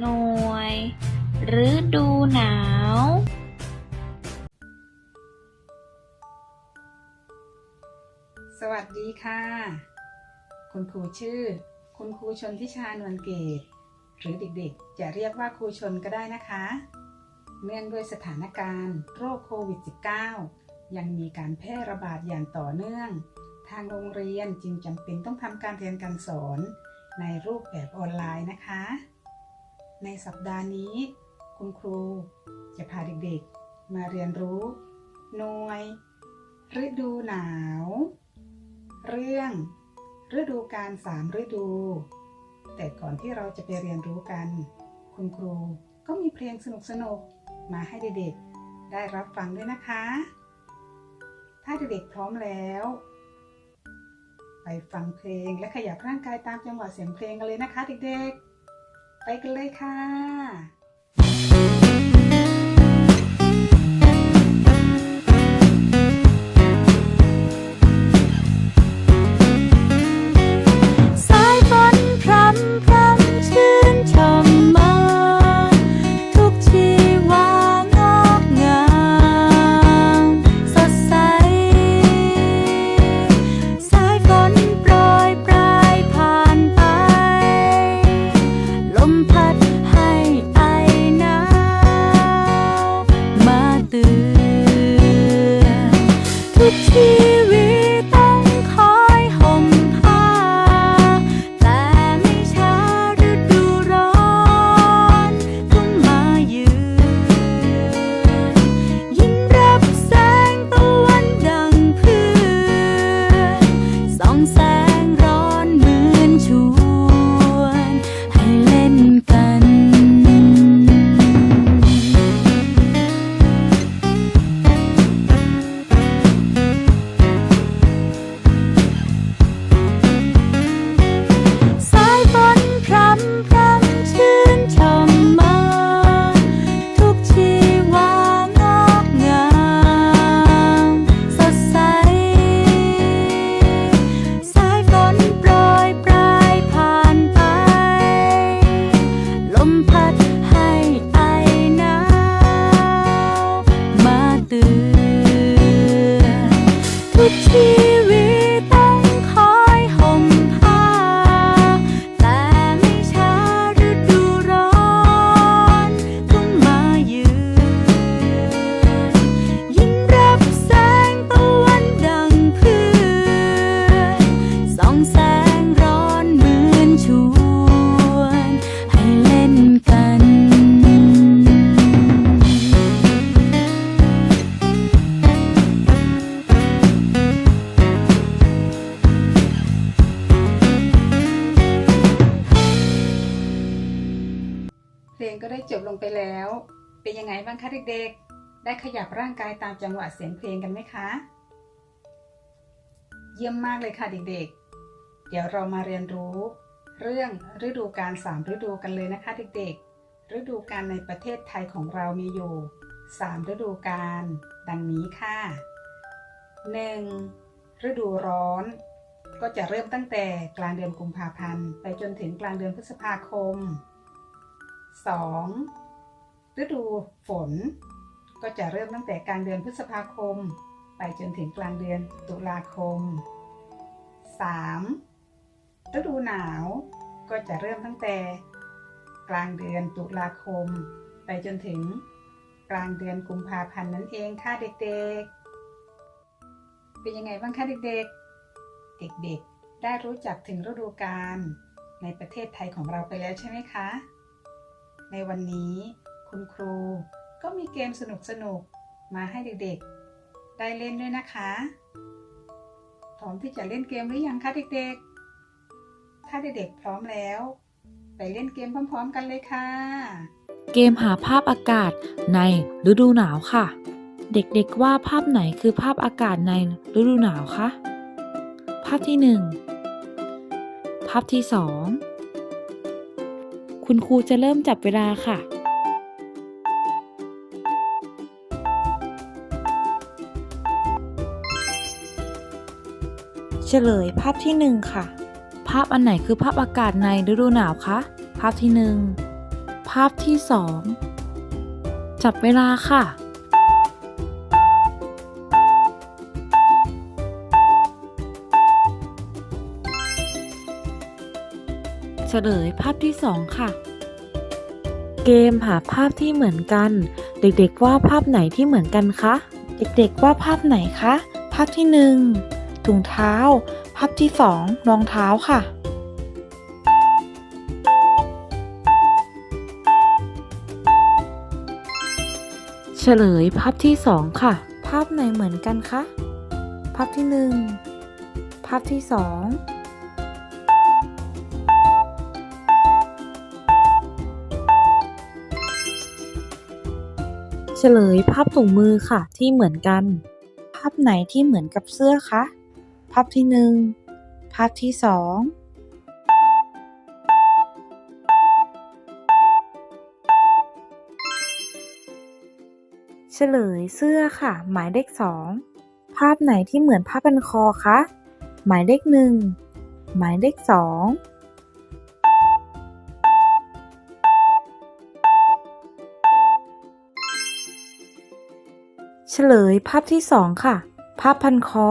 หน่วยฤดูหนาว สวัสดีค่ะ คุณครูชื่อ คุณครูชนทิชานวลเกต หรือเด็กๆ จะเรียกว่าครูชนก็ได้นะคะ เนื่องด้วยสถานการณ์ โรคโควิด -19 ยังมีการแพร่ระบาดอย่างต่อเนื่อง ทางโรงเรียนจึงจำเป็นต้องทำการเรียนการสอนในรูปแบบออนไลน์นะคะ ในสัปดาห์นี้ คุณครูจะพาเด็กๆ มาเรียนรู้หน่วย ฤดูหนาว เรื่อง ฤดูการสามฤดู แต่ก่อนที่เราจะไปเรียนรู้กัน คุณครูก็มีเพลงสนุกๆ มาให้เด็กๆ ได้รับฟังด้วยนะคะ ถ้าเด็กๆพร้อมแล้ว ไปฟังเพลงและขยับร่างกายตามจังหวะเสียงเพลงกันเลยนะคะเด็กๆ ไปกันเลยค่ะ ทุ ก็ได้จบลงไปแล้ว เป็นยังไงบ้างคะเด็กๆ ได้ขยับร่างกายตามจังหวะเสียงเพลงกันไหมคะ เยี่ยมมากเลยค่ะเด็กๆ เดี๋ยวเรามาเรียนรู้ เรื่องฤดูกาลสามฤดูกันเลยนะคะเด็กๆ ฤดูกาลในประเทศไทยของเรามีอยู่สามฤดูกาลดังนี้ค่ะ 1. ฤดูร้อน ก็จะเริ่มตั้งแต่กลางเดือนกุมภาพันธ์ ไปจนถึงกลางเดือนพฤษภาคม 2. ฤดูฝน ก็จะเริ่มตั้งแต่กลางเดือนพฤษภาคม ไปจนถึงกลางเดือนตุลาคม 3. ฤดูหนาวก็จะเริ่มตั้งแต่ กลางเดือนตุลาคม ไปจนถึงกลางเดือนกุมภาพันธ์นั่นเองค่ะเด็กๆ เป็นยังไงบ้างคะเด็กๆ เด็กๆ ได้รู้จักถึงฤดูกาลในประเทศไทยของเราไปแล้วใช่ไหมคะ ในวันนี้คุณครูก็มีเกมสนุกๆมาให้เด็กๆ ได้เล่นด้วยนะคะ พร้อมที่จะเล่นเกมหรือยังคะเด็กๆ ถ้าเด็กๆพร้อมแล้ว ไปเล่นเกมพร้อมๆ กันเลยค่ะ เกมหาภาพอากาศในฤดูหนาวค่ะ เด็กๆว่าภาพไหนคือภาพอากาศในฤดูหนาวคะ ภาพที่หนึ่งภาพที่สอง คุณครูจะเริ่มจับเวลาค่ะ เฉลยภาพที่หนึ่งค่ะ ภาพอันไหนคือภาพอากาศในฤดูหนาวคะ ภาพที่หนึ่งภาพที่สองจับเวลาค่ะ ฉลยภาพที่ 2 ค่ะ เกมหาภาพที่เหมือนกัน เด็กๆว่าภาพไหนที่เหมือนกันคะ เด็กๆว่าภาพไหนคะ ภาพที่ 1 ถุงเท้า ภาพที่ 2 รองเท้าค่ะเฉลยภาพที่ 2 ค่ะ ภาพไหนเหมือนกันคะ ภาพที่ 1 ภาพที่ 2 เฉลยภาพถุงมือค่ะ ที่เหมือนกันภาพไหนที่เหมือนกับเสื้อคะภาพที่หนึ่งภาพที่สองเฉลยเสื้อค่ะ หมายเลขสองภาพไหนที่เหมือนผ้าพันคอคะ หมายเลขหนึ่งหมายเลขสอง เฉลยภาพที่สองค่ะ ภาพพันคอ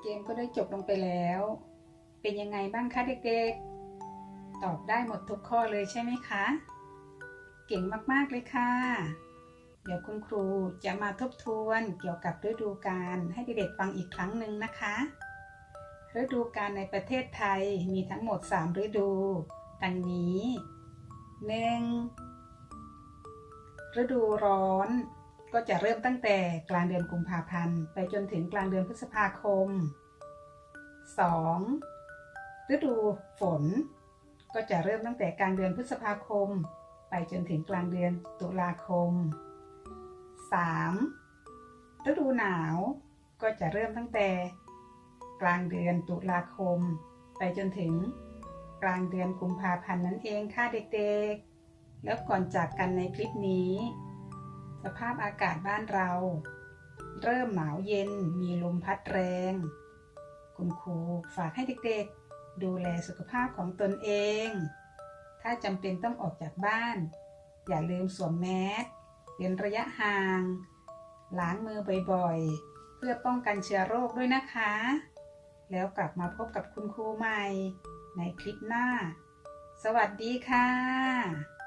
เกมก็ได้จบลงไปแล้ว เป็นยังไงบ้างคะเด็กๆ ตอบได้หมดทุกข้อเลยใช่ไหมคะ เก่งมากๆเลยค่ะ เดี๋ยวคุณครูจะมาทบทวนเกี่ยวกับฤดูกาลให้เด็กๆฟังอีกครั้งหนึ่งนะคะ ฤดูกาลในประเทศไทยมีทั้งหมด 3 ฤดู ดังนี้ 1. ฤดูร้อนก็จะเริ่มตั้งแต่กลางเดือนกุมภาพันธ์ ไปจนถึงกลางเดือนพฤษภาคม 2. ฤดูฝน ก็จะเริ่มตั้งแต่กลางเดือนพฤษภาคม ไปจนถึงกลางเดือนตุลาคม 3. ฤดูหนาวก็จะเริ่มตั้งแต่ กลางเดือนตุลาคม ไปจนถึงกลางเดือนกุมภาพันธ์นั่นเองค่ะเด็กๆ แล้วก่อนจากกันในคลิปนี้ สภาพอากาศบ้านเรา เริ่มหนาวเย็นมีลมพัดแรง คุณครูฝากให้เด็กๆ ดูแลสุขภาพของตนเอง ถ้าจำเป็นต้องออกจากบ้าน อย่าลืมสวมแมสเว้นระยะห่าง ล้างมือบ่อยๆ เพื่อป้องกันเชื้อโรคด้วยนะคะ แล้วกลับมาพบกับคุณครูใหม่ในคลิปหน้า สวัสดีค่ะ